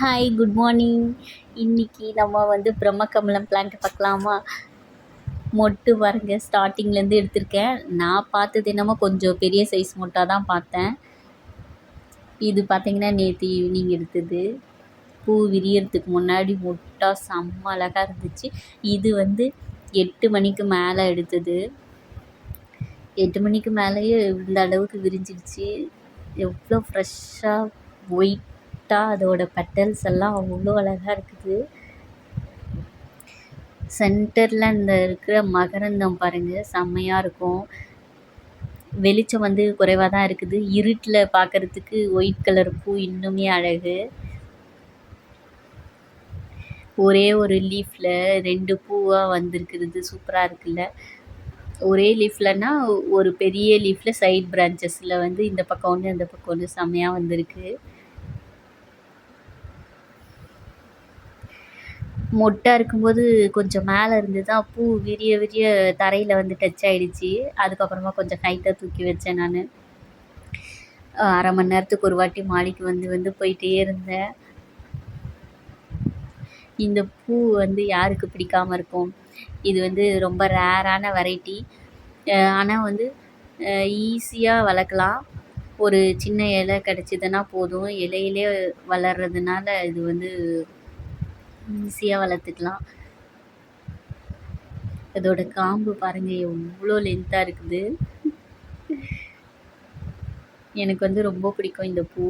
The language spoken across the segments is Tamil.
ஹாய் குட் மார்னிங் இன்னைக்கு நம்ம வந்து பிரம்மகமலம் பிளான்ட் பார்க்கலாமா? மொட்டு பாருங்க ஸ்டார்டிங்லேருந்து எடுத்திருக்கேன். நான் பார்த்தது என்னமோ கொஞ்சம் பெரிய சைஸ் மொட்டாக தான் பார்த்தேன். இது பார்த்தீங்கன்னா நேற்று ஈவினிங் எடுத்தது. பூ விரியறதுக்கு முன்னாடி மொட்டாக செம்ம அழகாக இருந்துச்சு. இது வந்து எட்டு மணிக்கு மேலே எடுத்தது. எட்டு மணிக்கு மேலேயே இந்த அளவுக்கு விரிஞ்சிடுச்சு. எவ்வளோ ஃப்ரெஷ்ஷாக ஒயிட் ஒயிட்டாக அதோட பெட்டல்ஸ் எல்லாம் அவ்வளோ அழகாக இருக்குது. சென்டரில் அந்த இருக்கிற மகரந்தம் பாருங்கள் செம்மையாக இருக்கும். வெளிச்சம் வந்து குறைவாக தான் இருக்குது. இருட்டில் பார்க்குறதுக்கு ஒயிட் கலர் பூ இன்னுமே அழகு. ஒரே ஒரு லீஃப்பில் ரெண்டு பூவாக வந்திருக்கிறது சூப்பராக இருக்குல்ல. ஒரே லீஃப்லனா ஒரு பெரிய லீஃப்பில் சைட் பிரான்ச்சஸில் வந்து இந்த பக்கம் ஒன்று அந்த பக்கம் ஒன்று செம்மையாக வந்திருக்கு. மொட்டாக இருக்கும்போது கொஞ்சம் மேலே இருந்து தான் பூ விரிய விரிய தரையில் வந்து டச் ஆகிடுச்சி அதுக்கப்புறமா கொஞ்சம் ஹைட்டாக தூக்கி வச்சேன் நான். அரை மணி நேரத்துக்கு ஒரு வாட்டி மாடிக்கு வந்து வந்து போயிட்டே இருந்தேன். இந்த பூ வந்து யாருக்கு பிடிக்காமல் இருக்கும்? இது வந்து ரொம்ப ரேரான வெரைட்டி ஆனால் வந்து ஈஸியாக வளர்க்கலாம். ஒரு சின்ன இலை கிடச்சிதுன்னா போதும். இலையிலே வளர்றதுனால இது வந்து ஈஸியாக வளர்த்துக்கலாம். இதோட காம்பு பாருங்கள் எவ்வளோ லென்த்தாக இருக்குது. எனக்கு வந்து ரொம்ப பிடிக்கும் இந்த பூ.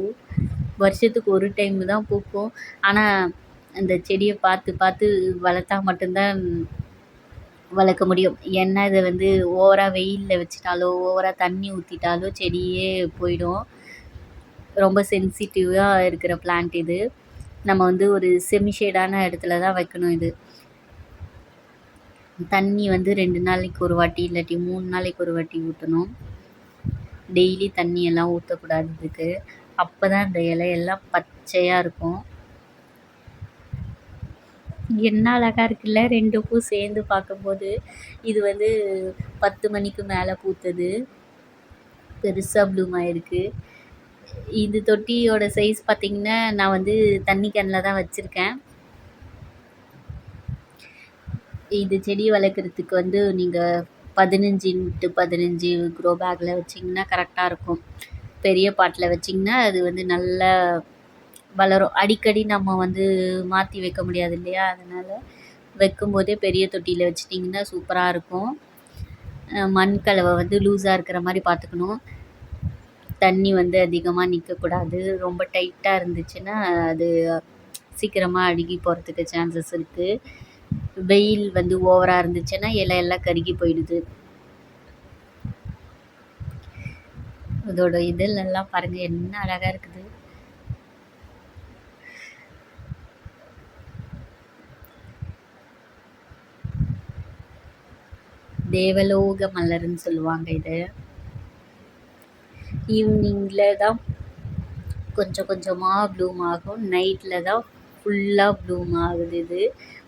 வருஷத்துக்கு ஒரு டைம் தான் பூக்கும். ஆனால் அந்த செடியை பார்த்து பார்த்து வளர்த்தா மட்டும்தான் வளர்க்க முடியும். ஏன்னா இதை வந்து ஓவராக வெயிலில் வச்சிட்டாலோ ஓவராக தண்ணி ஊற்றிட்டாலோ செடியே போயிடும். ரொம்ப சென்சிட்டிவாக இருக்கிற பிளான்ட் இது. நம்ம வந்து ஒரு செமி ஷேடான இடத்துல தான் வைக்கணும் இது. தண்ணி வந்து ரெண்டு நாளைக்கு ஒரு வாட்டி இல்லாட்டி மூணு நாளைக்கு ஒரு வாட்டி ஊற்றணும் டெய்லி தண்ணி எல்லாம் ஊற்றக்கூடாது இதுக்கு. அப்போ தான் இந்த இலையெல்லாம் பச்சையாக இருக்கும். என்ன அழகாக இருக்குல்ல ரெண்டு பூ சேர்ந்து பார்க்கும்போது. இது வந்து பத்து மணிக்கு மேலே பூத்தது. பெருசாக ப்ளூம் ஆகிருக்கு இது தொட்டியோட சைஸ் பார்த்திங்கன்னா நான் வந்து தண்ணி கேனில் தான் வச்சுருக்கேன். இது செடி வளர்க்குறதுக்கு வந்து நீங்கள் பதினஞ்சு இன்ட்டு பதினஞ்சு க்ரோ பேக்கில் வச்சிங்கன்னா கரெக்டாக இருக்கும். பெரிய பாட்டில் வச்சிங்கன்னா அது வந்து நல்லா வளரும். அடிக்கடி நம்ம வந்து மாற்றி வைக்க முடியாது இல்லையா? அதனால் வைக்கும்போதே பெரிய தொட்டியில் வச்சிட்டிங்கன்னா சூப்பராக இருக்கும். மண் கலவை வந்து லூஸாக இருக்கிற மாதிரி பார்த்துக்கணும். தண்ணி வந்து அதிகமாக நிற்கக்கூடாது ரொம்ப டைட்டாக இருந்துச்சுன்னா அது சீக்கிரமாக அழுகி போகிறதுக்கு சான்சஸ் இருக்குது வெயில் வந்து ஓவராக இருந்துச்சுன்னா இலை எல்லாம் கருகி போயிடுது. அதோட இதெல்லாம் பாருங்கள் என்ன அழகாக இருக்குது. தேவலோக மலர்னு சொல்லுவாங்க இது. ஈவினிங்கில் தான் கொஞ்சம் கொஞ்சமாக ப்ளூம் ஆகும். நைட்டில் தான் ஃபுல்லாக ப்ளூம் ஆகுது இது.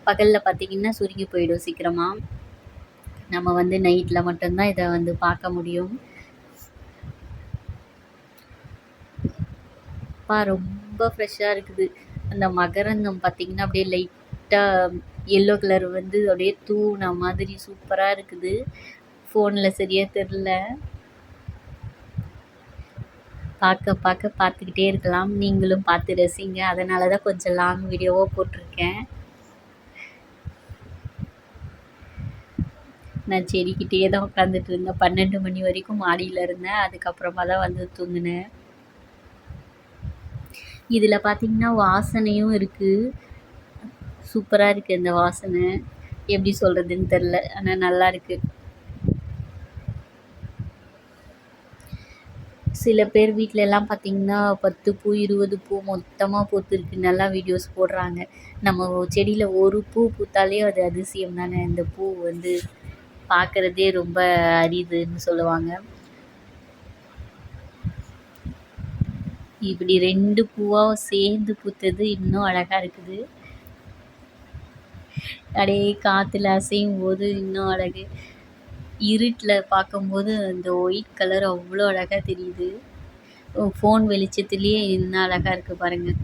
பகலில் பார்த்திங்கன்னா சுருங்கி போயிடும் சீக்கிரமாக நம்ம வந்து நைட்டில் மட்டும்தான் இதை வந்து பார்க்க முடியும். பா ரொம்ப ஃப்ரெஷ்ஷாக இருக்குது. அந்த மகரந்தம் பார்த்திங்கன்னா அப்படியே லைட்டாக எல்லோ கலர் வந்து அப்படியே தூவின மாதிரி சூப்பராக இருக்குது. ஃபோனில் சரியாக தெரில பார்க்க பார்க்க பார்த்துக்கிட்டே இருக்கலாம். நீங்களும் பார்த்து ரசிங்க. அதனால தான் கொஞ்சம் லாங் வீடியோவாக போட்டிருக்கேன். நான் செடிக்கிட்டே தான் உட்காந்துட்டு இருந்தேன். பன்னெண்டு மணி வரைக்கும் மாடியில் இருந்தேன். அதுக்கப்புறமா தான் வந்து தூங்கினேன். இதில் பார்த்திங்கன்னா வாசனையும் இருக்குது சூப்பராக இருக்குது இந்த வாசனை. எப்படி சொல்கிறதுன்னு தெரில ஆனால் நல்லா இருக்குது சில பேர் வீட்டிலலாம் பார்த்திங்கன்னா பத்து பூ இருபது பூ மொத்தமாக பூத்துருக்கு. நல்லா வீடியோஸ் போடுறாங்க. நம்ம செடியில் ஒரு பூ பூத்தாலே அது அதிசயம் தானே. இந்த பூ வந்து பார்க்குறதே ரொம்ப அரிதுன்னு சொல்லுவாங்க. இப்படி ரெண்டு பூவாக சேர்ந்து பூத்தது இன்னும் அழகாக இருக்குது. அப்படியே காற்றுல அசையும் போது இன்னும் அழகு. இருட்டில் பார்க்கும்போது அந்த ஒயிட் கலர் அவ்வளோ அழகாக தெரியுது. ஃபோன் வெளிச்சத்துலேயே என்ன அழகாக இருக்குது பாருங்கள்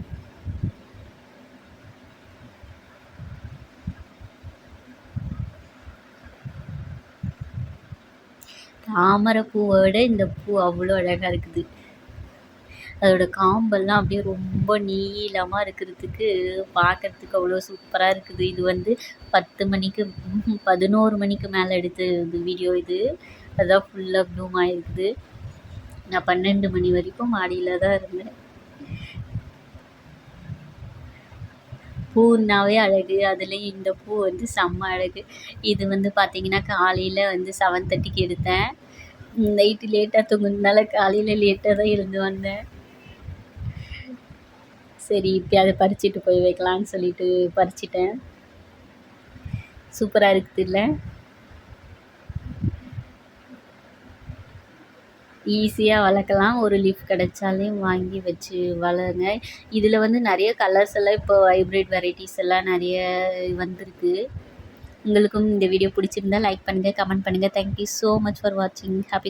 தாமரை பூவை விட இந்த பூ அவ்வளோ அழகாக இருக்குது. அதோட காம்பெல்லாம் அப்படியே ரொம்ப நீளமாக இருக்கிறதுக்கு பார்க்கறதுக்கு அவ்வளோ சூப்பராக இருக்குது. இது வந்து பத்து மணிக்கு பதினோரு மணிக்கு மேலே எடுத்த இது வீடியோ இது. அதான் ஃபுல்லாக ப்ளூம் ஆகிருக்குது நான் பன்னெண்டு மணி வரைக்கும் மாடியில் தான் இருந்தேன். பூன்னாவே அழகு. அதுலேயும் இந்த பூ வந்து செம்ம அழகு. இது வந்து பார்த்தீங்கன்னா காலையில் வந்து செவன் தேர்ட்டிக்கு எடுத்தேன். நைட்டு லேட்டாக தூங்குனதுனால காலையில் லேட்டாக தான் இருந்து வந்தேன். சரி இப்போ அதை பறிச்சிட்டு போய் வைக்கலான்னு சொல்லிட்டு பறிச்சிட்டேன். சூப்பராக இருக்குது இல்லை? ஈஸியாக வளர்க்கலாம். ஒரு லீஃப் கிடைச்சாலே வாங்கி வச்சு வளருங்க. இதில் வந்து நிறைய கலர்ஸ் எல்லாம் இப்போ ஹைப்ரிட் வெரைட்டிஸ் எல்லாம் நிறைய வந்திருக்கு. உங்களுக்கும் இந்த வீடியோ பிடிச்சிருந்தா லைக் பண்ணுங்கள் கமெண்ட் பண்ணுங்கள் thank you so much for வாட்சிங் ஹாப்பி